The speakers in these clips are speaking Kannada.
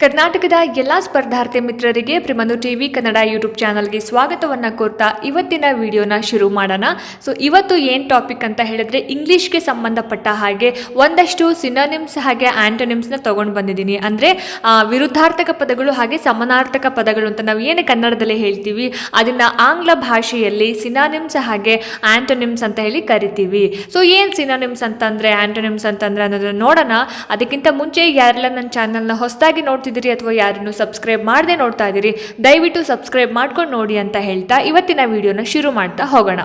ಕರ್ನಾಟಕದ ಎಲ್ಲ ಸ್ಪರ್ಧಾರ್ಥಿ ಮಿತ್ರರಿಗೆ ಪ್ರಿಮನು ಟಿವಿ ಕನ್ನಡ ಯೂಟ್ಯೂಬ್ ಚಾನಲ್ಗೆ ಸ್ವಾಗತವನ್ನು ಕೋರ್ತಾ ಇವತ್ತಿನ ವಿಡಿಯೋನ ಶುರು ಮಾಡೋಣ. ಸೊ, ಇವತ್ತು ಏನು ಟಾಪಿಕ್ ಅಂತ ಹೇಳಿದ್ರೆ ಇಂಗ್ಲಿಷ್ಗೆ ಸಂಬಂಧಪಟ್ಟ ಹಾಗೆ ಒಂದಷ್ಟು ಸಿನೋನಿಮ್ಸ್ ಹಾಗೆ ಆ್ಯಂಟೋನಿಮ್ಸ್ನ ತೊಗೊಂಡು ಬಂದಿದ್ದೀನಿ. ಅಂದರೆ ವಿರುದ್ಧಾರ್ಥಕ ಪದಗಳು ಹಾಗೆ ಸಮನಾರ್ಥಕ ಪದಗಳು ಅಂತ ನಾವು ಏನು ಕನ್ನಡದಲ್ಲಿ ಹೇಳ್ತೀವಿ, ಅದನ್ನು ಆಂಗ್ಲ ಭಾಷೆಯಲ್ಲಿ ಸಿನಾನಿಮ್ಸ್ ಹಾಗೆ ಆ್ಯಂಟೋನಿಮ್ಸ್ ಅಂತ ಹೇಳಿ ಕರಿತೀವಿ. ಸೊ, ಏನು ಸಿನಾನಿಮ್ಸ್ ಅಂತಂದರೆ, ಆಂಟನಿಮ್ಸ್ ಅಂತಂದರೆ ಅನ್ನೋದನ್ನ ನೋಡೋಣ. ಅದಕ್ಕಿಂತ ಮುಂಚೆ ಯಾರೆಲ್ಲ ನನ್ನ ಚಾನಲ್ನ ಹೊಸದಾಗಿ ನೋಡ್ತಿದ್ದೀರಿ ಅಥವಾ ಯಾರನ್ನು ಸಬ್ಸ್ಕ್ರೈಬ್ ಮಾಡದೆ ನೋಡ್ತಾ ಇದ್ದೀರಿ, ದಯವಿಟ್ಟು ಸಬ್ಸ್ಕ್ರೈಬ್ ಮಾಡ್ಕೊಂಡು ನೋಡಿ ಅಂತ ಹೇಳ್ತಾ ಇವತ್ತಿನ ವಿಡಿಯೋನ ಶುರು ಮಾಡ್ತಾ ಹೋಗೋಣ.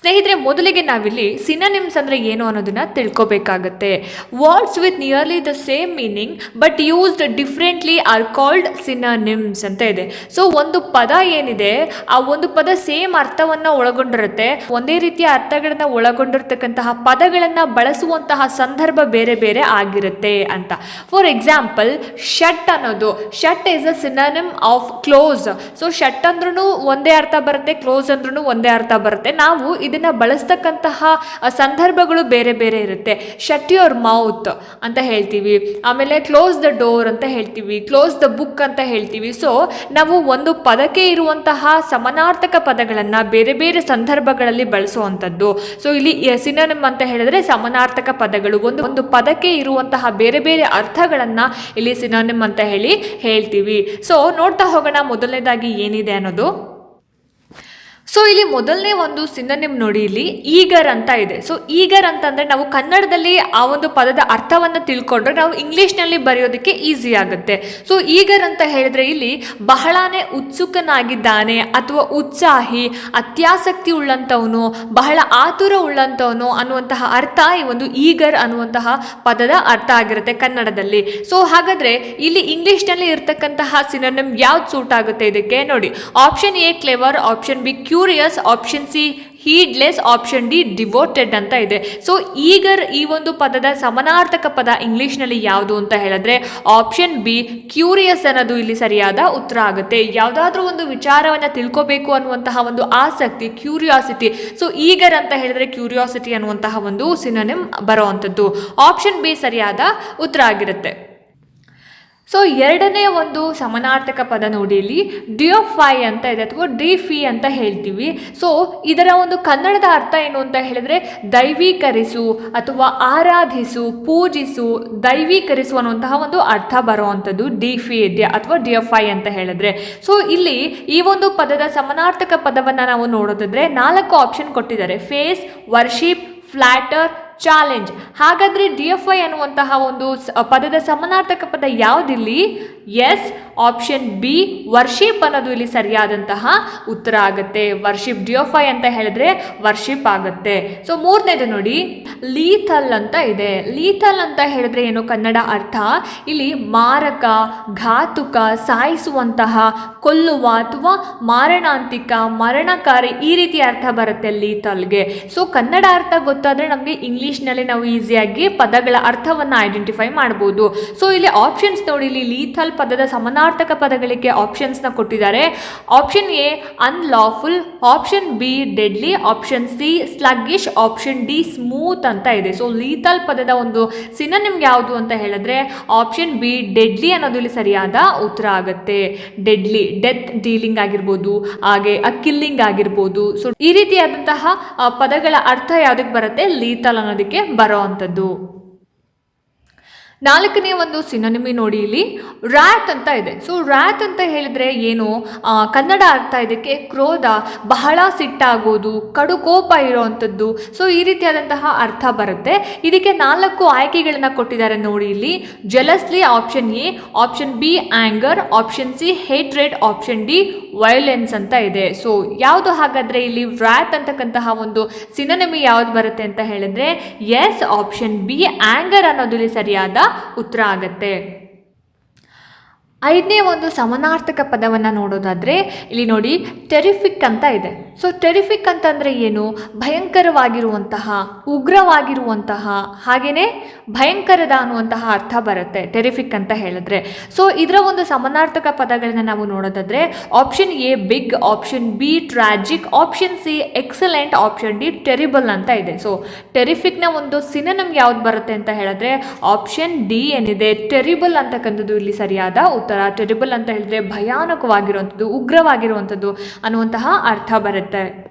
ಸ್ನೇಹಿತರೆ, ಮೊದಲಿಗೆ ನಾವಿಲ್ಲಿ ಸಿನನಿಮ್ಸ್ ಅಂದರೆ ಏನು ಅನ್ನೋದನ್ನ ತಿಳ್ಕೊಬೇಕಾಗತ್ತೆ. Words with nearly the same meaning but used differently are called synonyms ಅಂತ ಇದೆ. ಸೊ ಒಂದು ಪದ ಏನಿದೆ, ಆ ಒಂದು ಪದ ಸೇಮ್ ಅರ್ಥವನ್ನು ಒಳಗೊಂಡಿರುತ್ತೆ. ಒಂದೇ ರೀತಿಯ ಅರ್ಥಗಳನ್ನು ಒಳಗೊಂಡಿರ್ತಕ್ಕಂತಹ ಪದಗಳನ್ನು ಬಳಸುವಂತಹ ಸಂದರ್ಭ ಬೇರೆ ಬೇರೆ ಆಗಿರುತ್ತೆ ಅಂತ. ಫಾರ್ ಎಕ್ಸಾಂಪಲ್ ಶಟ್ ಅನ್ನೋದು. Shut is a synonym of close so shut ಅಂದ್ರೂ ಒಂದೇ ಅರ್ಥ ಬರುತ್ತೆ ಕ್ಲೋಸ್ ಅಂದ್ರೂ ಒಂದೇ ಅರ್ಥ ಬರುತ್ತೆ. ನಾವು ಇದನ್ನ ಬಳಸ್ತಕ್ಕಂತಹ ಸಂದರ್ಭಗಳು ಬೇರೆ ಬೇರೆ ಇರುತ್ತೆ. ಶಟ್ ಯುವರ್ ಮೌತ್ ಅಂತ ಹೇಳ್ತೀವಿ. ಆಮೇಲೆ ಕ್ಲೋಸ್ ದ ಡೋರ್ ಅಂತ ಹೇಳ್ತೀವಿ. ಕ್ಲೋಸ್ ದ ಬುಕ್ ಅಂತ ಹೇಳ್ತೀವಿ. ಸೊ ನಾವು ಒಂದು ಪದಕ್ಕೆ ಇರುವಂತಹ ಸಮಾನಾರ್ಥಕ ಪದಗಳನ್ನು ಬೇರೆ ಬೇರೆ ಸಂದರ್ಭಗಳಲ್ಲಿ ಬಳಸುವಂಥದ್ದು. ಸೊ ಇಲ್ಲಿ ಸಿನೋನಿಮ್ ಅಂತ ಹೇಳಿದ್ರೆ ಸಮಾನಾರ್ಥಕ ಪದಗಳು. ಒಂದು ಒಂದು ಪದಕ್ಕೆ ಇರುವಂತಹ ಬೇರೆ ಬೇರೆ ಅರ್ಥಗಳನ್ನು ಇಲ್ಲಿ ಸಿನೋನಿಮ್ ಅಂತ ಹೇಳಿ ಹೇಳ್ತೀವಿ. ಸೊ ನೋಡ್ತಾ ಹೋಗೋಣ ಮೊದಲನೇದಾಗಿ ಏನಿದೆ ಅನ್ನೋದು. ಸೊ ಇಲ್ಲಿ ಮೊದಲನೇ ಒಂದು ಸಿನನಿಮ್ ನೋಡಿ ಇಲ್ಲಿ ಈಗರ್ ಅಂತ ಇದೆ. ಸೊ ಈಗರ್ ಅಂತಂದ್ರೆ ನಾವು ಕನ್ನಡದಲ್ಲಿ ಆ ಒಂದು ಪದದ ಅರ್ಥವನ್ನು ತಿಳ್ಕೊಂಡ್ರೆ ನಾವು ಇಂಗ್ಲೀಷ್ನಲ್ಲಿ ಬರೆಯೋದಕ್ಕೆ ಈಸಿ ಆಗುತ್ತೆ. ಸೊ ಈಗರ್ ಅಂತ ಹೇಳಿದ್ರೆ ಇಲ್ಲಿ ಬಹಳನೇ ಉತ್ಸುಕನಾಗಿದ್ದಾನೆ ಅಥವಾ ಉತ್ಸಾಹಿ, ಅತ್ಯಾಸಕ್ತಿ ಉಳ್ಳಂಥವನು, ಬಹಳ ಆತುರ ಉಳ್ಳಂಥವನು ಅನ್ನುವಂತಹ ಅರ್ಥ ಈ ಒಂದು ಈಗರ್ ಅನ್ನುವಂತಹ ಪದದ ಅರ್ಥ ಆಗಿರುತ್ತೆ ಕನ್ನಡದಲ್ಲಿ. ಸೊ ಹಾಗಾದ್ರೆ ಇಲ್ಲಿ ಇಂಗ್ಲೀಷ್ನಲ್ಲಿ ಇರ್ತಕ್ಕಂತಹ ಸಿನನಿಮ್ ಯಾವ್ದು ಸೂಟ್ ಆಗುತ್ತೆ ಇದಕ್ಕೆ? ನೋಡಿ option A clever option B curious option C heedless option D devoted ಅಂತ ಇದೆ. ಸೊ ಈಗರ್ ಈ ಒಂದು ಪದದ ಸಮನಾರ್ಥಕ ಪದ ಇಂಗ್ಲೀಷ್ನಲ್ಲಿ ಯಾವುದು ಅಂತ ಹೇಳಿದ್ರೆ ಆಪ್ಷನ್ ಬಿ ಕ್ಯೂರಿಯಸ್ ಅನ್ನೋದು ಇಲ್ಲಿ ಸರಿಯಾದ ಉತ್ತರ ಆಗುತ್ತೆ. ಯಾವುದಾದ್ರೂ ಒಂದು ವಿಚಾರವನ್ನು ತಿಳ್ಕೋಬೇಕು ಅನ್ನುವಂತಹ ಒಂದು ಆಸಕ್ತಿ ಕ್ಯೂರಿಯಾಸಿಟಿ ಸೊ ಈಗರ್ ಅಂತ ಹೇಳಿದ್ರೆ ಕ್ಯೂರಿಯಾಸಿಟಿ ಅನ್ನುವಂತಹ ಒಂದು ಸಿನನಿಮ್ ಬರುವಂಥದ್ದು. ಆಪ್ಷನ್ ಬಿ ಸರಿಯಾದ ಉತ್ತರ ಆಗಿರುತ್ತೆ. ಸೊ ಎರಡನೇ ಒಂದು ಸಮನಾರ್ಥಕ ಪದ ನೋಡಿ ಇಲ್ಲಿ. ಡಿಯೋಫೈ ಅಂತ ಇದೆ ಅಥವಾ ಡಿ ಫಿ ಅಂತ ಹೇಳ್ತೀವಿ. ಸೊ ಇದರ ಒಂದು ಕನ್ನಡದ ಅರ್ಥ ಏನು ಅಂತ ಹೇಳಿದ್ರೆ ದೈವೀಕರಿಸು ಅಥವಾ ಆರಾಧಿಸು, ಪೂಜಿಸು ದೈವೀಕರಿಸು ಅನ್ನುವಂತಹ ಒಂದು ಅರ್ಥ ಬರುವಂಥದ್ದು ಡಿ ಫಿ ಇದೆ ಅಥವಾ ಡಿಯೋಫೈ ಅಂತ ಹೇಳಿದ್ರೆ. ಸೊ ಇಲ್ಲಿ ಈ ಒಂದು ಪದದ ಸಮನಾರ್ಥಕ ಪದವನ್ನು ನಾವು ನೋಡೋದಾದ್ರೆ ನಾಲ್ಕು ಆಪ್ಷನ್ ಕೊಟ್ಟಿದ್ದಾರೆ. ಫೇಸ್ ವರ್ಷಿಪ್ ಫ್ಲಾಟರ್ ಚಾಲೆಂಜ್ ಹಾಗಾದ್ರೆ ಡಿ ಎಫ್ ಐ ಅನ್ನುವಂತಹ ಒಂದು ಪದದ ಸಮಾನಾರ್ಥಕ ಪದ ಯಾವುದಿಲ್ಲಿ? ಎಸ್ ಆಪ್ಷನ್ ಬಿ ವರ್ಷಿಪ್ ಅನ್ನೋದು ಇಲ್ಲಿ ಸರಿಯಾದಂತಹ ಉತ್ತರ ಆಗುತ್ತೆ. ವರ್ಷಿಪ್ ಡಿ ಎಫ್ ಐ ಅಂತ ಹೇಳಿದ್ರೆ ವರ್ಷಿಪ್ ಆಗುತ್ತೆ. ಸೊ ಮೂರನೇದು ನೋಡಿ ಲೀಥಲ್ ಅಂತ ಇದೆ. ಲೀಥಲ್ ಅಂತ ಹೇಳಿದ್ರೆ ಏನು ಕನ್ನಡ ಅರ್ಥ? ಇಲ್ಲಿ ಮಾರಕ, ಘಾತುಕ, ಸಾಯಿಸುವಂತಹ, ಕೊಲ್ಲುವ ಅಥವಾ ಮಾರಣಾಂತಿಕ, ಮರಣಕಾರಿ ಈ ರೀತಿ ಅರ್ಥ ಬರುತ್ತೆ ಲೀಥಲ್ಗೆ ಸೊ ಕನ್ನಡ ಅರ್ಥ ಗೊತ್ತಾದರೆ ನಮಗೆ ಇಂಗ್ಲೀಷ್ನಲ್ಲಿ ನಾವು ಈಸಿಯಾಗಿ ಪದಗಳ ಅರ್ಥವನ್ನು ಐಡೆಂಟಿಫೈ ಮಾಡ್ಬೋದು. ಸೊ ಇಲ್ಲಿ ಆಪ್ಷನ್ಸ್ ನೋಡಿ, ಇಲ್ಲಿ ಲೀಥಲ್ ಪದದ ಸಮನಾರ್ಥಕ ಪದಗಳಿಗೆ ಆಪ್ಷನ್ಸ್ನ ಕೊಟ್ಟಿದ್ದಾರೆ. Option A unlawful option B deadly option C sluggish option D smooth ಅಂತ ಇದೆ. ಸೊ ಲೀಥಲ್ ಪದದ ಒಂದು ಸಿನನಿಮ್ ಯಾವುದು ಅಂತ ಹೇಳಿದ್ರೆ ಆಪ್ಷನ್ ಬಿ ಡೆಡ್ಲಿ ಅನ್ನೋದು ಇಲ್ಲಿ ಸರಿಯಾದ ಉತ್ತರ ಆಗುತ್ತೆ. ಡೆಡ್ಲಿ ಡೆತ್ ಡೀಲಿಂಗ್ ಆಗಿರ್ಬೋದು, ಹಾಗೆ ಕಿಲ್ಲಿಂಗ್ ಆಗಿರ್ಬೋದು. ಸೊ ಈ ರೀತಿಯಾದಂತಹ ಪದಗಳ ಅರ್ಥ ಯಾವುದಕ್ಕೆ ಬರುತ್ತೆ? ಲೀತಲ್ ಅನ್ನೋದಕ್ಕೆ ಬರೋ ಅಂಥದ್ದು. ನಾಲ್ಕನೇ ಒಂದು ಸಿನನಿಮಿ ನೋಡಿ ಇಲ್ಲಿ ರ್ಯಾತ್ ಅಂತ ಇದೆ. ಸೊ ರ್ಯಾತ್ ಅಂತ ಹೇಳಿದ್ರೆ ಏನು? ಕನ್ನಡ ಅರ್ಥ ಇದಕ್ಕೆ ಕ್ರೋಧ, ಬಹಳ ಸಿಟ್ಟಾಗೋದು ಕಡು ಕೋಪ ಇರೋವಂಥದ್ದು ಸೊ ಈ ರೀತಿಯಾದಂತಹ ಅರ್ಥ ಬರುತ್ತೆ. ಇದಕ್ಕೆ ನಾಲ್ಕು ಆಯ್ಕೆಗಳನ್ನು ಕೊಟ್ಟಿದ್ದಾರೆ ನೋಡಿ ಇಲ್ಲಿ. Jealousy option A, option B, anger, option C, hatred, option D, violence ಅಂತ ಇದೆ. ಸೊ ಯಾವುದು ಹಾಗಾದ್ರೆ ಇಲ್ಲಿ ವ್ರಾತ್ ಅಂತಕ್ಕಂತಹ ಒಂದು ಸಿನಿಮಿ ಯಾವ್ದು ಬರುತ್ತೆ ಅಂತ ಹೇಳಿದ್ರೆ, ಎಸ್, ಆಪ್ಷನ್ ಬಿ, ಆಂಗರ್ ಅನ್ನೋದು ಇಲ್ಲಿ ಸರಿಯಾದ ಉತ್ತರ ಆಗತ್ತೆ ಐದನೇ ಒಂದು ಸಮಾನಾರ್ಥಕ ಪದವನ್ನು ನೋಡೋದಾದರೆ ಇಲ್ಲಿ ನೋಡಿ ಟೆರಿಫಿಕ್ ಅಂತ ಇದೆ. ಸೊ ಟೆರಿಫಿಕ್ ಅಂತಂದರೆ ಏನು? ಭಯಂಕರವಾಗಿರುವಂತಹ, ಉಗ್ರವಾಗಿರುವಂತಹ ಹಾಗೆಯೇ ಭಯಂಕರದ ಅನ್ನುವಂತಹ ಅರ್ಥ ಬರುತ್ತೆ ಟೆರಿಫಿಕ್ ಅಂತ ಹೇಳಿದ್ರೆ. ಸೊ ಇದರ ಒಂದು ಸಮಾನಾರ್ಥಕ ಪದಗಳನ್ನ ನಾವು ನೋಡೋದಾದರೆ option A big option B tragic option C excellent option D terrible ಅಂತ ಇದೆ. ಸೊ ಟೆರಿಫಿಕ್ನ ಒಂದು ಸಿನನಮ್ ಯಾವ್ದು ಬರುತ್ತೆ ಅಂತ ಹೇಳಿದ್ರೆ ಆಪ್ಷನ್ ಡಿ ಏನಿದೆ ಟೆರಿಬಲ್ ಅಂತಕ್ಕಂಥದ್ದು ಇಲ್ಲಿ ಸರಿಯಾದ ಉತ್ತರ ಟೆರಿಬಲ್ ಅಂತ ಹೇಳಿದ್ರೆ ಭಯಾನಕವಾಗಿರುವಂಥದ್ದು ಉಗ್ರವಾಗಿರುವಂಥದ್ದು ಅನ್ನುವಂತಹ ಅರ್ಥ ಬರುತ್ತೆ.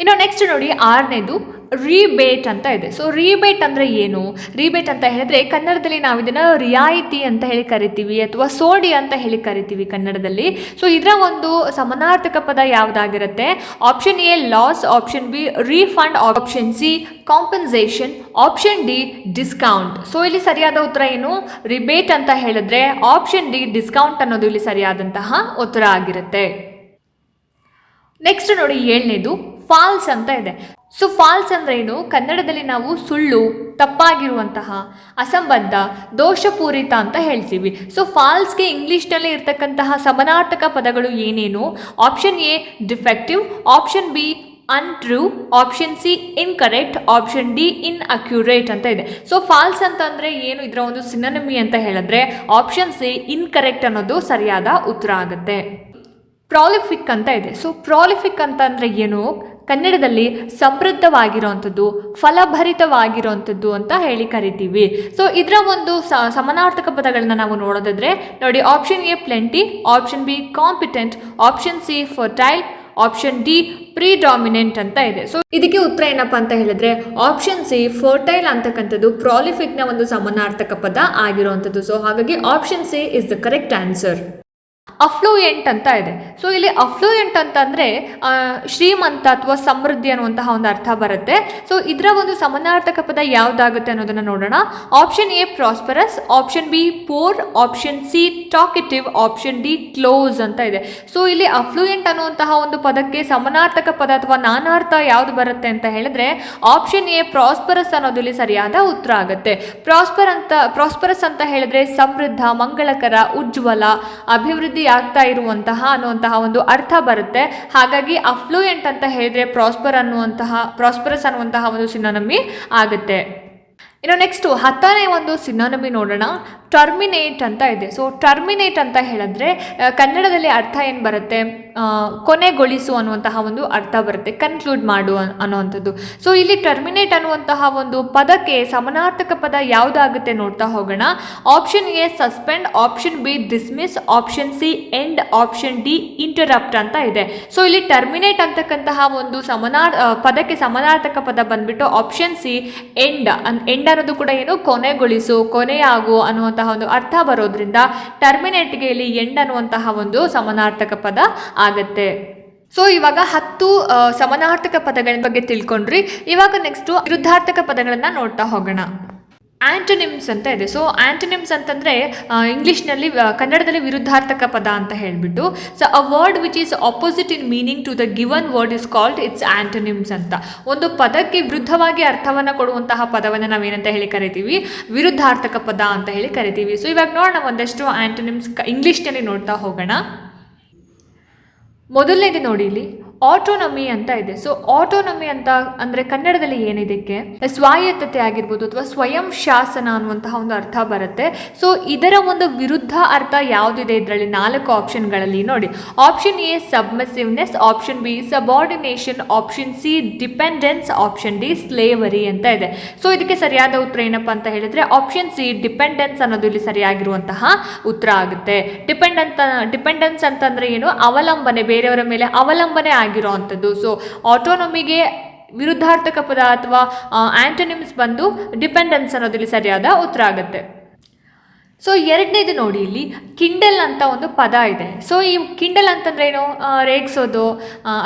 ಇನ್ನು ನೆಕ್ಸ್ಟ್ ನೋಡಿ ಆರನೇದು ರೀಬೇಟ್ ಅಂತ ಇದೆ. ಸೊ ರೀಬೇಟ್ ಅಂದರೆ ಏನು? ರೀಬೇಟ್ ಅಂತ ಹೇಳಿದ್ರೆ ಕನ್ನಡದಲ್ಲಿ ನಾವು ಇದನ್ನು ರಿಯಾಯಿತಿ ಅಂತ ಹೇಳಿ ಕರಿತೀವಿ ಅಥವಾ ಸೋಡಿ ಅಂತ ಹೇಳಿ ಕರಿತೀವಿ ಕನ್ನಡದಲ್ಲಿ. ಸೊ ಇದರ ಒಂದು ಸಮಾನಾರ್ಥಕ ಪದ ಯಾವುದಾಗಿರುತ್ತೆ? Option A loss option B refund option C compensation option D discount so ಇಲ್ಲಿ ಸರಿಯಾದ ಉತ್ತರ ಏನು? ರಿಬೇಟ್ ಅಂತ ಹೇಳಿದ್ರೆ ಆಪ್ಷನ್ ಡಿ ಡಿಸ್ಕೌಂಟ್ ಅನ್ನೋದು ಇಲ್ಲಿ ಸರಿಯಾದಂತಹ ಉತ್ತರ ಆಗಿರುತ್ತೆ. ನೆಕ್ಸ್ಟ್ ನೋಡಿ ಏಳನೇದು ಫಾಲ್ಸ್ ಅಂತ ಇದೆ. ಸೊ ಫಾಲ್ಸ್ ಅಂದ್ರೆ ಏನು? ಕನ್ನಡದಲ್ಲಿ ನಾವು ಸುಳ್ಳು, ತಪ್ಪಾಗಿರುವಂತಹ ಅಸಂಬದ್ಧ ದೋಷಪೂರಿತ ಅಂತ ಹೇಳ್ತೀವಿ. ಸೊ ಫಾಲ್ಸ್ಗೆ ಇಂಗ್ಲೀಷ್ನಲ್ಲಿ ಇರ್ತಕ್ಕಂತಹ ಸಮನಾರ್ಥಕ ಪದಗಳು ಏನೇನು? Option A, defective, option B untrue option C incorrect option D inaccurate ಅಂತ ಇದೆ. ಸೊ ಫಾಲ್ಸ್ ಅಂತಂದರೆ ಏನು? ಇದರ ಒಂದು ಸಿನನಮಿ ಅಂತ ಹೇಳಿದ್ರೆ ಆಪ್ಷನ್ ಸಿ ಇನ್ಕರೆಕ್ಟ್ ಅನ್ನೋದು ಸರಿಯಾದ ಉತ್ತರ ಆಗುತ್ತೆ. ಪ್ರಾಲಿಫಿಕ್ ಅಂತ ಇದೆ. ಸೊ ಪ್ರಾಲಿಫಿಕ್ ಅಂತಂದರೆ ಏನು? ಕನ್ನಡದಲ್ಲಿ ಸಮೃದ್ಧವಾಗಿರುವಂಥದ್ದು, ಫಲಭರಿತವಾಗಿರುವಂಥದ್ದು ಅಂತ ಹೇಳಿ ಕರಿತೀವಿ. ಸೊ ಇದರ ಒಂದು ಸಮನಾರ್ಥಕ ಪದಗಳನ್ನ ನಾವು ನೋಡೋದಾದ್ರೆ, ನೋಡಿ option A plenty option B competent option C fertile option D predominant ಅಂತ ಇದೆ. ಸೊ ಇದಕ್ಕೆ ಉತ್ತರ ಏನಪ್ಪಾ ಅಂತ ಹೇಳಿದ್ರೆ ಆಪ್ಷನ್ ಸಿ ಫರ್ಟೈಲ್ ಅಂತಕ್ಕಂಥದ್ದು ಪ್ರಾಲಿಫಿಕ್ನ ಒಂದು ಸಮಾನಾರ್ಥಕ ಪದ ಆಗಿರುವಂಥದ್ದು. ಸೊ ಹಾಗಾಗಿ option C is the correct answer affluent ಅಂತ ಇದೆ. ಸೊ ಇಲ್ಲಿ ಅಫ್ಲೂಯೆಂಟ್ ಅಂತಂದ್ರೆ ಶ್ರೀಮಂತ ಅಥವಾ ಸಮೃದ್ಧಿ ಅನ್ನುವಂತಹ ಒಂದು ಅರ್ಥ ಬರುತ್ತೆ. ಸೊ ಇದರ ಒಂದು ಸಮನಾರ್ಥಕ ಪದ ಯಾವ್ದಾಗುತ್ತೆ ಅನ್ನೋದನ್ನ ನೋಡೋಣ. Option A prosperous option B poor option C talkative option D close ಅಂತ ಇದೆ. ಸೊ ಇಲ್ಲಿ ಅಫ್ಲೂಯೆಂಟ್ ಅನ್ನುವಂತಹ ಒಂದು ಪದಕ್ಕೆ ಸಮನಾರ್ಥಕ ಪದ ಅಥವಾ ನಾನಾರ್ಥ ಯಾವುದು ಬರುತ್ತೆ ಅಂತ ಹೇಳಿದ್ರೆ ಆಪ್ಷನ್ ಎ ಪ್ರಾಸ್ಪರಸ್ ಅನ್ನೋದು ಇಲ್ಲಿ ಸರಿಯಾದ ಉತ್ತರ ಆಗುತ್ತೆ. ಪ್ರಾಸ್ಪರ್ ಅಂತ ಪ್ರಾಸ್ಪರಸ್ ಅಂತ ಹೇಳಿದ್ರೆ ಸಮೃದ್ಧ, ಮಂಗಳಕರ, ಉಜ್ವಲ, ಅಭಿವೃದ್ಧಿ ಆಗ್ತಾ ಇರುವಂತಹ ಅನ್ನುವಂತಹ ಒಂದು ಅರ್ಥ ಬರುತ್ತೆ. ಹಾಗಾಗಿ ಅಫ್ಲೂಯೆಂಟ್ ಅಂತ ಹೇಳಿದ್ರೆ ಪ್ರಾಸ್ಪರ್ ಅನ್ನುವಂತಹ ಪ್ರಾಸ್ಪರಸ್ ಅನ್ನುವಂತಹ ಒಂದು ಸಿನೋನಮಿ ಆಗುತ್ತೆ. ಇನ್ನು ನೆಕ್ಸ್ಟು ಹತ್ತನೇ ಒಂದು ಸಿನಾನಮಿ ನೋಡೋಣ. ಟರ್ಮಿನೇಟ್ ಅಂತ ಇದೆ. ಸೊ ಟರ್ಮಿನೇಟ್ ಅಂತ ಹೇಳಿದ್ರೆ ಕನ್ನಡದಲ್ಲಿ ಅರ್ಥ ಏನು ಬರುತ್ತೆ? ಕೊನೆಗೊಳಿಸು ಅನ್ನುವಂತಹ ಒಂದು ಅರ್ಥ ಬರುತ್ತೆ. ಕನ್ಕ್ಲೂಡ್ ಮಾಡು ಅನ್ನೋವಂಥದ್ದು. ಸೊ ಇಲ್ಲಿ ಟರ್ಮಿನೇಟ್ ಅನ್ನುವಂತಹ ಒಂದು ಪದಕ್ಕೆ ಸಮನಾರ್ಥಕ ಪದ ಯಾವುದಾಗುತ್ತೆ ನೋಡ್ತಾ ಹೋಗೋಣ. Option A suspend option B dismiss option C end option D interrupt ಅಂತ ಇದೆ. ಸೊ ಇಲ್ಲಿ ಟರ್ಮಿನೇಟ್ ಅಂತಕ್ಕಂತಹ ಒಂದು ಸಮನಾರ್ ಪದಕ್ಕೆ ಸಮನಾರ್ಥಕ ಪದ ಬಂದ್ಬಿಟ್ಟು ಆಪ್ಷನ್ ಸಿ ಎಂಡ್ ಎಂಡ್ ಅನ್ನೋದು ಕೂಡ ಏನು ಕೊನೆಗೊಳಿಸು ಕೊನೆಯಾಗು ಅನ್ನುವಂತಹ ಒಂದು ಅರ್ಥ ಬರೋದ್ರಿಂದ ಟರ್ಮಿನೇಟ್ಗೆ ಇಲ್ಲಿ ಎಂಡ್ ಅನ್ನುವಂತಹ ಒಂದು ಸಮಾನಾರ್ಥಕ ಪದ ಆಗತ್ತೆ. ಸೊ ಇವಾಗ ಹತ್ತು ಸಮನಾರ್ಥಕ ಸಮಾನಾರ್ಥಕ ಪದಗಳ ಬಗ್ಗೆ ತಿಳ್ಕೊಂಡ್ರಿ. ಇವಾಗ ನೆಕ್ಸ್ಟ್ ವಿರುದ್ಧಾರ್ಥಕ ಪದಗಳನ್ನು ನೋಡ್ತಾ ಹೋಗೋಣ. ಆಂಟನಿಮ್ಸ್ ಅಂತ ಇದೆ. ಸೊ ಆಂಟನಿಮ್ಸ್ ಅಂತಂದರೆ ಇಂಗ್ಲೀಷ್ನಲ್ಲಿ ಕನ್ನಡದಲ್ಲಿ ವಿರುದ್ಧಾರ್ಥಕ ಪದ ಅಂತ ಹೇಳಿಬಿಟ್ಟು so a word which is opposite in meaning to the given word is called its antonyms ಅಂತ. ಒಂದು ಪದಕ್ಕೆ ವಿರುದ್ಧವಾಗಿ ಅರ್ಥವನ್ನು ಕೊಡುವಂತಹ ಪದವನ್ನು ನಾವೇನಂತ ಹೇಳಿ ಕರಿತೀವಿ? ವಿರುದ್ಧಾರ್ಥಕ ಪದ ಅಂತ ಹೇಳಿ ಕರಿತೀವಿ. ಸೊ ಇವಾಗ ನೋಡೋಣ ಒಂದಷ್ಟು ಆಂಟನಿಮ್ಸ್ ಇಂಗ್ಲೀಷ್ನಲ್ಲಿ ನೋಡ್ತಾ ಹೋಗೋಣ. ಮೊದಲನೇದು ನೋಡಿ ಇಲ್ಲಿ. ಆಟೋನಮಿ ಅಂತ ಇದೆ. ಸೊ ಆಟೋನಮಿ ಅಂತ ಅಂದರೆ ಕನ್ನಡದಲ್ಲಿ ಏನಿದಕ್ಕೆ? ಸ್ವಾಯತ್ತತೆ ಆಗಿರ್ಬೋದು ಅಥವಾ ಸ್ವಯಂ ಶಾಸನ ಅನ್ನುವಂತಹ ಒಂದು ಅರ್ಥ ಬರುತ್ತೆ. ಸೊ ಇದರ ಒಂದು ವಿರುದ್ಧ ಅರ್ಥ ಯಾವುದಿದೆ ಇದರಲ್ಲಿ? ನಾಲ್ಕು ಆಪ್ಷನ್ಗಳಲ್ಲಿ ನೋಡಿ. Option A submissiveness option B subordination option C dependence option D slavery ಅಂತ ಇದೆ. ಸೊ ಇದಕ್ಕೆ ಸರಿಯಾದ ಉತ್ತರ ಏನಪ್ಪ ಅಂತ ಹೇಳಿದ್ರೆ ಆಪ್ಷನ್ ಸಿ ಡಿಪೆಂಡೆನ್ಸ್ ಅನ್ನೋದು ಇಲ್ಲಿ ಸರಿಯಾಗಿರುವಂತಹ ಉತ್ತರ ಆಗುತ್ತೆ. ಡಿಪೆಂಡೆಂಟ್ ಡಿಪೆಂಡೆನ್ಸ್ ಅಂತಂದ್ರೆ ಏನು? ಅವಲಂಬನೆ, ಬೇರೆಯವರ ಮೇಲೆ ಅವಲಂಬನೆ ಆಗಿರೋ ಅಂಥದ್ದು ಸೊ ಆಟೋನಮಿಗೆ ವಿರುದ್ಧಾರ್ಥಕ ಪದ ಅಥವಾ ಆಂಟೋನಿಮ್ಸ್ ಬಂದು ಡಿಪೆಂಡೆನ್ಸ್ ಅನ್ನೋದಿಲ್ಲಿ ಸರಿಯಾದ ಉತ್ತರ ಆಗುತ್ತೆ. ಸೊ ಎರಡನೇದು ನೋಡಿ ಇಲ್ಲಿ ಕಿಂಡಲ್ ಅಂತ ಒಂದು ಪದ ಇದೆ. ಸೊ ಈ ಕಿಂಡಲ್ ಅಂತಂದ್ರೆ ಏನು? ರೇಗ್ಸೋದು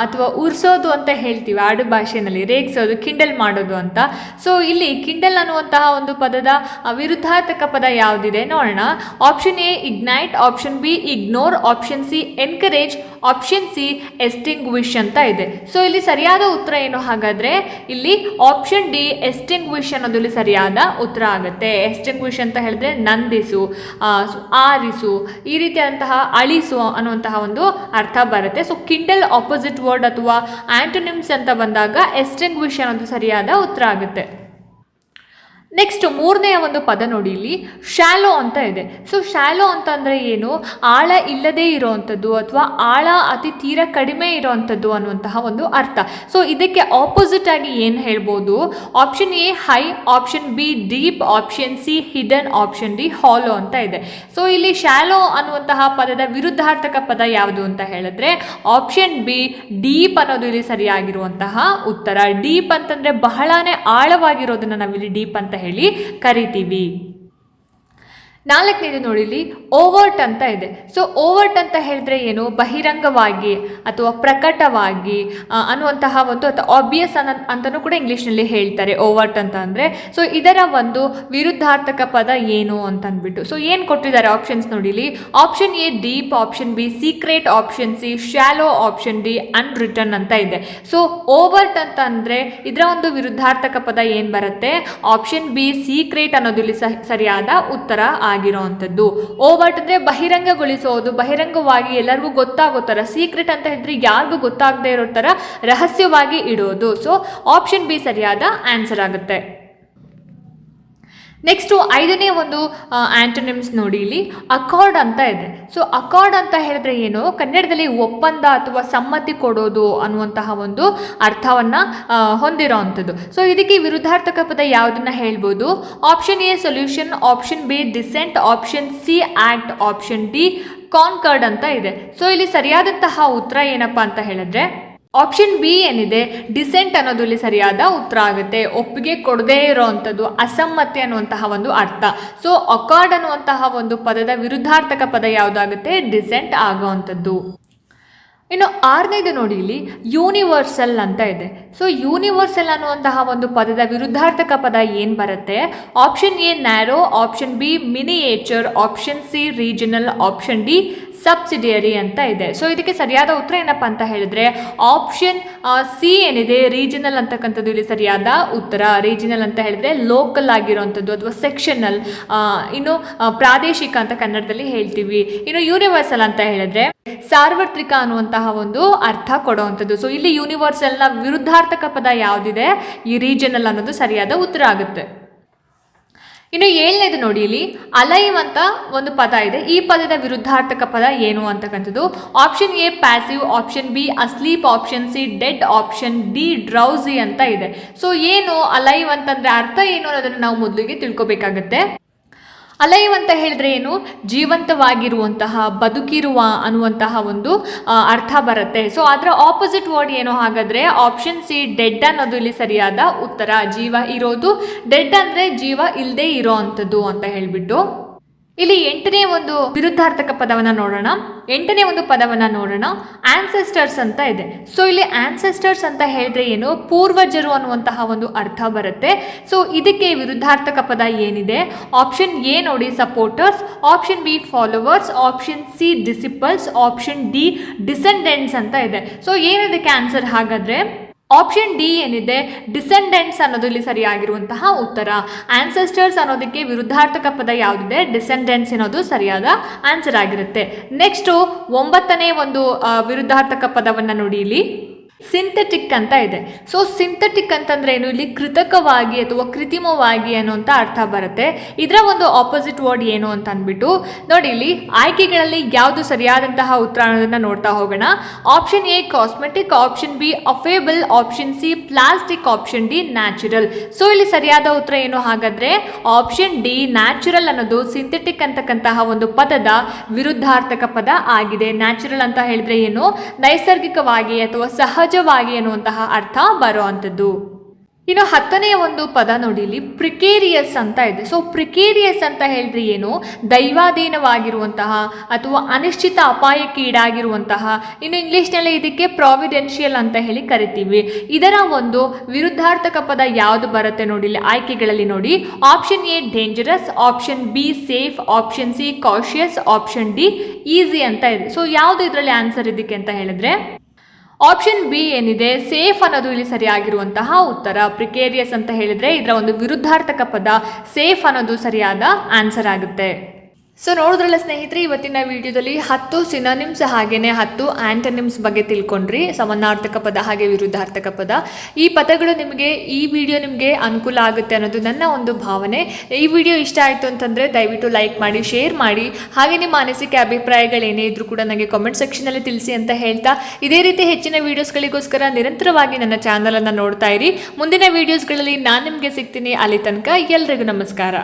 ಅಥವಾ ಉರ್ಸೋದು ಅಂತ ಹೇಳ್ತೀವಿ ಆಡು ಭಾಷೆಯಲ್ಲಿ. ರೇಗ್ಸೋದು ಕಿಂಡಲ್ ಮಾಡೋದು ಅಂತ. ಸೊ ಇಲ್ಲಿ ಕಿಂಡಲ್ ಅನ್ನುವಂತಹ ಒಂದು ಪದದ ವಿರುದ್ಧಾರ್ಥಕ ಪದ ಯಾವುದಿದೆ ನೋಡೋಣ. Option A ignite option B ignore option C encourage option C extinguish ಅಂತ ಇದೆ. ಸೊ ಇಲ್ಲಿ ಸರಿಯಾದ ಉತ್ತರ ಏನು? ಹಾಗಾದರೆ ಇಲ್ಲಿ ಆಪ್ಷನ್ ಡಿ ಎಸ್ಟಿಂಗ್ವಿಶ್ ಅನ್ನೋದು ಇಲ್ಲಿ ಸರಿಯಾದ ಉತ್ತರ ಆಗುತ್ತೆ. ಎಸ್ಟಿಂಗ್ವಿಶ್ ಅಂತ ಹೇಳಿದ್ರೆ ನಂದಿಸು ಆರಿಸು, ಈ ರೀತಿಯಾದಂತಹ ಅಳಿಸು ಅನ್ನುವಂತಹ ಒಂದು ಅರ್ಥ ಬರುತ್ತೆ. ಸೊ ಕಿಂಡಲ್ ಆಪೋಸಿಟ್ ವರ್ಡ್ ಅಥವಾ ಆಂಟೋನಿಮ್ಸ್ ಅಂತ ಬಂದಾಗ ಎಸ್ಟಿಂಗ್ವಿಶ್ ಅನ್ನೋದು ಸರಿಯಾದ ಉತ್ತರ ಆಗುತ್ತೆ. ನೆಕ್ಸ್ಟ್ ಮೂರನೆಯ ಒಂದು ಪದ ನೋಡಿ ಇಲ್ಲಿ ಶಾಲೋ ಅಂತ ಇದೆ. ಸೊ ಶಾಲೋ ಅಂತ ಅಂದರೆ ಏನು? ಆಳ ಇಲ್ಲದೇ ಇರೋವಂಥದ್ದು ಅಥವಾ ಆಳ ಅತಿ ತೀರ ಕಡಿಮೆ ಇರೋವಂಥದ್ದು ಅನ್ನುವಂತಹ ಒಂದು ಅರ್ಥ. ಸೊ ಇದಕ್ಕೆ ಆಪೋಸಿಟ್ ಆಗಿ ಏನು ಹೇಳ್ಬೋದು? Option A high option B deep option C hidden option D hollow ಅಂತ ಇದೆ. ಸೊ ಇಲ್ಲಿ ಶಾಲೋ ಅನ್ನುವಂತಹ ಪದದ ವಿರುದ್ಧಾರ್ಥಕ ಪದ ಯಾವುದು ಅಂತ ಹೇಳಿದ್ರೆ ಆಪ್ಷನ್ ಬಿ ಡೀಪ್ ಅನ್ನೋದು ಇಲ್ಲಿ ಸರಿಯಾಗಿರುವಂತಹ ಉತ್ತರ. ಡೀಪ್ ಅಂತಂದರೆ ಬಹಳನೇ ಆಳವಾಗಿರೋದನ್ನ ನಾವಿಲ್ಲಿ ಡೀಪ್ ಅಂತ ಹೇಳಿ ಕರಿತೀವಿ. ನಾಲ್ಕನೇದು ನೋಡಿಲಿ ಓವರ್ಟ್ ಅಂತ ಇದೆ. ಸೊ ಓವರ್ಟ್ ಅಂತ ಹೇಳಿದ್ರೆ ಏನು? ಬಹಿರಂಗವಾಗಿ ಅಥವಾ ಪ್ರಕಟವಾಗಿ ಅನ್ನುವಂತಹ ಒಂದು ಅಥವಾ ಆಬ್ವಿಯಸ್ ಅನ್ನ ಅಂತಲೂ ಕೂಡ ಇಂಗ್ಲೀಷ್ನಲ್ಲಿ ಹೇಳ್ತಾರೆ ಓವರ್ಟ್ ಅಂತ ಅಂದರೆ. ಸೊ ಇದರ ಒಂದು ವಿರುದ್ಧಾರ್ಥಕ ಪದ ಏನು ಅಂತ ಅಂದ್ಬಿಟ್ಟು ಸೊ ಏನು ಕೊಟ್ಟಿದ್ದಾರೆ ಆಪ್ಷನ್ಸ್ ನೋಡಿಲಿ option A deep option B secret option C shallow option D un return ಅಂತ ಇದೆ. ಸೊ ಓವರ್ಟ್ ಅಂತ ಅಂದರೆ ಇದರ ಒಂದು ವಿರುದ್ಧಾರ್ಥಕ ಪದ ಏನು ಬರುತ್ತೆ? ಆಪ್ಷನ್ ಬಿ ಸೀಕ್ರೆಟ್ ಅನ್ನೋದು ಇಲ್ಲಿ ಸರಿಯಾದ ಉತ್ತರ ಆಗಿರೋವಂಥದ್ದು. ಓವರ್ಟ್ ಅಂದರೆ ಬಹಿರಂಗಗೊಳಿಸೋದು, ಬಹಿರಂಗವಾಗಿ ಎಲ್ಲರಿಗೂ ಗೊತ್ತಾಗೋ ಥರ, ಸೀಕ್ರೆಟ್ ಅಂತ ಹೇಳಿದ್ರೆ ಯಾರಿಗೂ ಗೊತ್ತಾಗದೇ ಇರೋ ಥರ ರಹಸ್ಯವಾಗಿ ಇಡೋದು. ಸೊ ಆಪ್ಷನ್ ಬಿ ಸರಿಯಾದ ಆನ್ಸರ್ ಆಗುತ್ತೆ. ನೆಕ್ಸ್ಟು ಐದನೇ ಒಂದು ಆಂಟೋನಿಮ್ಸ್ ನೋಡಿ ಇಲ್ಲಿ. ಅಕಾರ್ಡ್ ಅಂತ ಇದೆ. ಸೊ ಅಕಾರ್ಡ್ ಅಂತ ಹೇಳಿದ್ರೆ ಏನು? ಕನ್ನಡದಲ್ಲಿ ಒಪ್ಪಂದ ಅಥವಾ ಸಮ್ಮತಿ ಕೊಡೋದು ಅನ್ನುವಂತಹ ಒಂದು ಅರ್ಥವನ್ನು ಹೊಂದಿರೋ ಅಂಥದ್ದು ಸೊ ಇದಕ್ಕೆ ವಿರುದ್ಧಾರ್ಥಕ ಪದ ಯಾವುದನ್ನು ಹೇಳ್ಬೋದು? Option A solution option B dissent option C act option D concord ಅಂತ ಇದೆ. ಸೊ ಇಲ್ಲಿ ಸರಿಯಾದಂತಹ ಉತ್ತರ ಏನಪ್ಪಾ ಅಂತ ಹೇಳಿದ್ರೆ ಆಪ್ಷನ್ ಬಿ ಏನಿದೆ? ಡಿಸೆಂಟ್ ಅನ್ನೋದು ಇಲ್ಲಿ ಸರಿಯಾದ ಉತ್ತರ ಆಗುತ್ತೆ. ಒಪ್ಪಿಗೆ ಕೊಡದೇ ಇರೋವಂಥದ್ದು ಅಸಮ್ಮತಿ ಅನ್ನುವಂತಹ ಒಂದು ಅರ್ಥ. ಸೊ ಅಕಾರ್ಡ್ ಅನ್ನುವಂತಹ ಒಂದು ಪದದ ವಿರುದ್ಧಾರ್ಥಕ ಪದ ಯಾವುದಾಗುತ್ತೆ? ಡಿಸೆಂಟ್ ಆಗೋವಂಥದ್ದು ಇನ್ನು ಆರನೇದು ನೋಡಿ ಇಲ್ಲಿ ಯೂನಿವರ್ಸಲ್ ಅಂತ ಇದೆ. ಸೊ ಯೂನಿವರ್ಸಲ್ ಅನ್ನುವಂತಹ ಒಂದು ಪದದ ವಿರುದ್ಧಾರ್ಥಕ ಪದ ಏನು ಬರುತ್ತೆ? Option A narrow option B miniature option C regional option D subsidiary ಅಂತ ಇದೆ. ಸೊ ಇದಕ್ಕೆ ಸರಿಯಾದ ಉತ್ತರ ಏನಪ್ಪ ಅಂತ ಹೇಳಿದ್ರೆ ಆಪ್ಷನ್ ಸಿ ಏನಿದೆ? ರೀಜನಲ್ ಅಂತಕ್ಕಂಥದ್ದು ಇಲ್ಲಿ ಸರಿಯಾದ ಉತ್ತರ. ರೀಜನಲ್ ಅಂತ ಹೇಳಿದ್ರೆ ಲೋಕಲ್ ಆಗಿರುವಂಥದ್ದು ಅಥವಾ ಸೆಕ್ಷನಲ್ ಇನ್ನು ಪ್ರಾದೇಶಿಕ ಅಂತ ಕನ್ನಡದಲ್ಲಿ ಹೇಳ್ತೀವಿ. ಇನ್ನು ಯೂನಿವರ್ಸಲ್ ಅಂತ ಹೇಳಿದ್ರೆ, ಸಾರ್ವತ್ರಿಕ ಅನ್ನುವಂತಹ ಒಂದು ಅರ್ಥ ಕೊಡುವಂಥದ್ದು. ಸೊ ಇಲ್ಲಿ ಯೂನಿವರ್ಸಲ್ನ ವಿರುದ್ಧಾರ್ಥಕ ಪದ ಯಾವುದಿದೆ? ಈ ರೀಜನಲ್ ಅನ್ನೋದು ಸರಿಯಾದ ಉತ್ತರ ಆಗುತ್ತೆ. ಇನ್ನು ಏಳನೇದು ನೋಡಿ ಇಲ್ಲಿ ಅಲೈವ್ ಅಂತ ಒಂದು ಪದ ಇದೆ. ಈ ಪದದ ವಿರುದ್ಧಾರ್ಥಕ ಪದ ಏನು ಅಂತಕ್ಕಂಥದ್ದು? Option A passive option B asleep option C dead option D drowsy ಅಂತ ಇದೆ. ಸೊ ಏನು ಅಲೈವ್ ಅಂತಂದ್ರೆ ಅರ್ಥ ಏನು ಅನ್ನೋದನ್ನು ನಾವು ಮೊದಲಿಗೆ ತಿಳ್ಕೊಬೇಕಾಗತ್ತೆ. ಅಲೈವ್ ಹೇಳಿದ್ರೆ ಏನು? ಜೀವಂತವಾಗಿರುವಂತಹ, ಬದುಕಿರುವ ಅನ್ನುವಂತಹ ಒಂದು ಅರ್ಥ ಬರುತ್ತೆ. ಸೊ ಅದರ ಆಪೋಸಿಟ್ ವರ್ಡ್ ಏನು ಹಾಗಾದ್ರೆ? ಆಪ್ಷನ್ ಸಿ ಡೆಡ್ ಅನ್ನೋದು ಇಲ್ಲಿ ಸರಿಯಾದ ಉತ್ತರ. ಜೀವ ಇರೋದು ಡೆಡ್ ಅಂದರೆ ಜೀವ ಇಲ್ಲದೆ ಇರೋ ಅಂಥದ್ದು ಅಂತ ಹೇಳ್ಬಿಟ್ಟು. ಇಲ್ಲಿ ಎಂಟನೇ ಒಂದು ವಿರುದ್ಧಾರ್ಥಕ ಪದವನ್ನ ನೋಡೋಣ. ಎಂಟನೇ ಒಂದು ಪದವನ್ನ ನೋಡೋಣ. ಆನ್ಸೆಸ್ಟರ್ಸ್ ಅಂತ ಇದೆ. ಸೊ ಇಲ್ಲಿ ಆನ್ಸೆಸ್ಟರ್ಸ್ ಅಂತ ಹೇಳಿದ್ರೆ ಏನು? ಪೂರ್ವಜರು ಅನ್ನುವಂತಹ ಒಂದು ಅರ್ಥ ಬರುತ್ತೆ. ಸೊ ಇದಕ್ಕೆ ವಿರುದ್ಧಾರ್ಥಕ ಪದ ಏನಿದೆ? ಆಪ್ಷನ್ ಎ ನೋಡಿ supporters option B followers option C disciples option D descendants ಅಂತ ಇದೆ. ಸೊ ಏನದಕ್ಕೆ ಆನ್ಸರ್ ಹಾಗಾದ್ರೆ? ಆಪ್ಷನ್ ಡಿ ಏನಿದೆ? ಡಿಸೆಂಡೆಂಟ್ಸ್ ಅನ್ನೋದು ಇಲ್ಲಿ ಸರಿಯಾಗಿರುವಂತಹ ಉತ್ತರ. ಆನ್ಸೆಸ್ಟರ್ಸ್ ಅನ್ನೋದಕ್ಕೆ ವಿರುದ್ಧಾರ್ಥಕ ಪದ ಯಾವುದಿದೆ? ಡಿಸೆಂಡೆಂಟ್ಸ್ ಅನ್ನೋದು ಸರಿಯಾದ ಆನ್ಸರ್ ಆಗಿರುತ್ತೆ. ನೆಕ್ಸ್ಟು ಒಂಬತ್ತನೇ ಒಂದು ವಿರುದ್ಧಾರ್ಥಕ ಪದವನ್ನು ನೋಡಿ ಇಲ್ಲಿ. ಸಿಂಥೆಟಿಕ್ ಅಂತ ಇದೆ. ಸೊ ಸಿಂಥೆಟಿಕ್ ಅಂತಂದ್ರೆ ಏನು? ಇಲ್ಲಿ ಕೃತಕವಾಗಿ ಅಥವಾ ಕೃತ್ರಿಮವಾಗಿ ಅನ್ನುವಂಥ ಅರ್ಥ ಬರುತ್ತೆ. ಇದರ ಒಂದು ಆಪೋಸಿಟ್ ವರ್ಡ್ ಏನು ಅಂತ ಅಂದ್ಬಿಟ್ಟು, ನೋಡಿ ಇಲ್ಲಿ ಆಯ್ಕೆಗಳಲ್ಲಿ ಯಾವುದು ಸರಿಯಾದಂತಹ ಉತ್ತರ ಅನ್ನೋದನ್ನ ನೋಡ್ತಾ ಹೋಗೋಣ. Option A cosmetic option B affable option C plastic option D natural so ಇಲ್ಲಿ ಸರಿಯಾದ ಉತ್ತರ ಏನು ಹಾಗಾದ್ರೆ ಆಪ್ಷನ್ ಡಿ ನ್ಯಾಚುರಲ್ ಅನ್ನೋದು ಸಿಂಥೆಟಿಕ್ ಅಂತಕ್ಕಂತಹ ಒಂದು ಪದದ ವಿರುದ್ಧಾರ್ಥಕ ಪದ ಆಗಿದೆ. ನ್ಯಾಚುರಲ್ ಅಂತ ಹೇಳಿದ್ರೆ ಏನು? ನೈಸರ್ಗಿಕವಾಗಿ ಅಥವಾ ಸಹಜವಾಗಿ ಅನ್ನುವಂತಹ ಅರ್ಥ ಬರುವಂಥದ್ದು. ಇನ್ನು ಹತ್ತನೆಯ ಒಂದು ಪದ ನೋಡಿ ಇಲ್ಲಿ ಪ್ರಿಕೇರಿಯಸ್ ಅಂತ ಇದೆ. ಸೊ ಪ್ರಿಕೇರಿಯಸ್ ಅಂತ ಹೇಳಿದ್ರೆ ಏನು? ದೈವಾಧೀನವಾಗಿರುವಂತಹ ಅಥವಾ ಅನಿಶ್ಚಿತ ಅಪಾಯಕ್ಕೆ ಈಡಾಗಿರುವಂತಹ, ಇನ್ನು ಇಂಗ್ಲಿಷ್ನಲ್ಲಿ ಇದಕ್ಕೆ ಪ್ರಾವಿಡೆನ್ಷಿಯಲ್ ಅಂತ ಹೇಳಿ ಕರಿತೀವಿ. ಇದರ ಒಂದು ವಿರುದ್ಧಾರ್ಥಕ ಪದ ಯಾವುದು ಬರುತ್ತೆ ನೋಡಿ ಇಲ್ಲಿ ಆಯ್ಕೆಗಳಲ್ಲಿ ನೋಡಿ. Option A dangerous option B safe option C cautious option D easy ಅಂತ ಇದೆ. ಸೊ ಯಾವುದು ಇದರಲ್ಲಿ ಆನ್ಸರ್ ಇದಕ್ಕೆ ಅಂತ ಹೇಳಿದ್ರೆ ಆಪ್ಷನ್ ಬಿ ಏನಿದೆ? ಸೇಫ್ ಅನ್ನೋದು ಇಲ್ಲಿ ಸರಿಯಾಗಿರುವಂತಹ ಉತ್ತರ. ಪ್ರಿಕೇರಿಯಸ್ ಅಂತ ಹೇಳಿದ್ರೆ ಇದರ ಒಂದು ವಿರುದ್ಧಾರ್ಥಕ ಪದ ಸೇಫ್ ಅನ್ನೋದು ಸರಿಯಾದ ಆನ್ಸರ್ ಆಗುತ್ತೆ. ಸೊ ನೋಡಿದ್ರಲ್ಲ ಸ್ನೇಹಿತರೆ, ಇವತ್ತಿನ ವಿಡಿಯೋದಲ್ಲಿ ಹತ್ತು ಸಿನಾನಿಮ್ಸ್ ಹಾಗೇನೆ ಹತ್ತು ಆ್ಯಂಟನಿಮ್ಸ್ ಬಗ್ಗೆ ತಿಳ್ಕೊಂಡ್ರಿ. ಸಮಾನಾರ್ಥಕ ಪದ ಹಾಗೆ ವಿರುದ್ಧಾರ್ಥಕ ಪದ. ಈ ಪದಗಳು ನಿಮಗೆ, ಈ ವಿಡಿಯೋ ನಿಮಗೆ ಅನುಕೂಲ ಆಗುತ್ತೆ ಅನ್ನೋದು ನನ್ನ ಒಂದು ಭಾವನೆ. ಈ ವಿಡಿಯೋ ಇಷ್ಟ ಆಯಿತು ಅಂತಂದರೆ ದಯವಿಟ್ಟು ಲೈಕ್ ಮಾಡಿ ಶೇರ್ ಮಾಡಿ. ಹಾಗೆ ನಿಮ್ಮ ಅನಿಸಿಕೆ ಅಭಿಪ್ರಾಯಗಳೇನೇ ಇದ್ರೂ ಕೂಡ ನನಗೆ ಕಾಮೆಂಟ್ ಸೆಕ್ಷನಲ್ಲಿ ತಿಳಿಸಿ ಅಂತ ಹೇಳ್ತಾ, ಇದೇ ರೀತಿ ಹೆಚ್ಚಿನ ವೀಡಿಯೋಸ್ಗಳಿಗೋಸ್ಕರ ನಿರಂತರವಾಗಿ ನನ್ನ ಚಾನಲನ್ನು ನೋಡ್ತಾ ಇರಿ. ಮುಂದಿನ ವೀಡಿಯೋಸ್ಗಳಲ್ಲಿ ನಾನು ನಿಮಗೆ ಸಿಗ್ತೀನಿ ಅಲ್ಲಿ ತನಕ. ಎಲ್ರಿಗೂ ನಮಸ್ಕಾರ.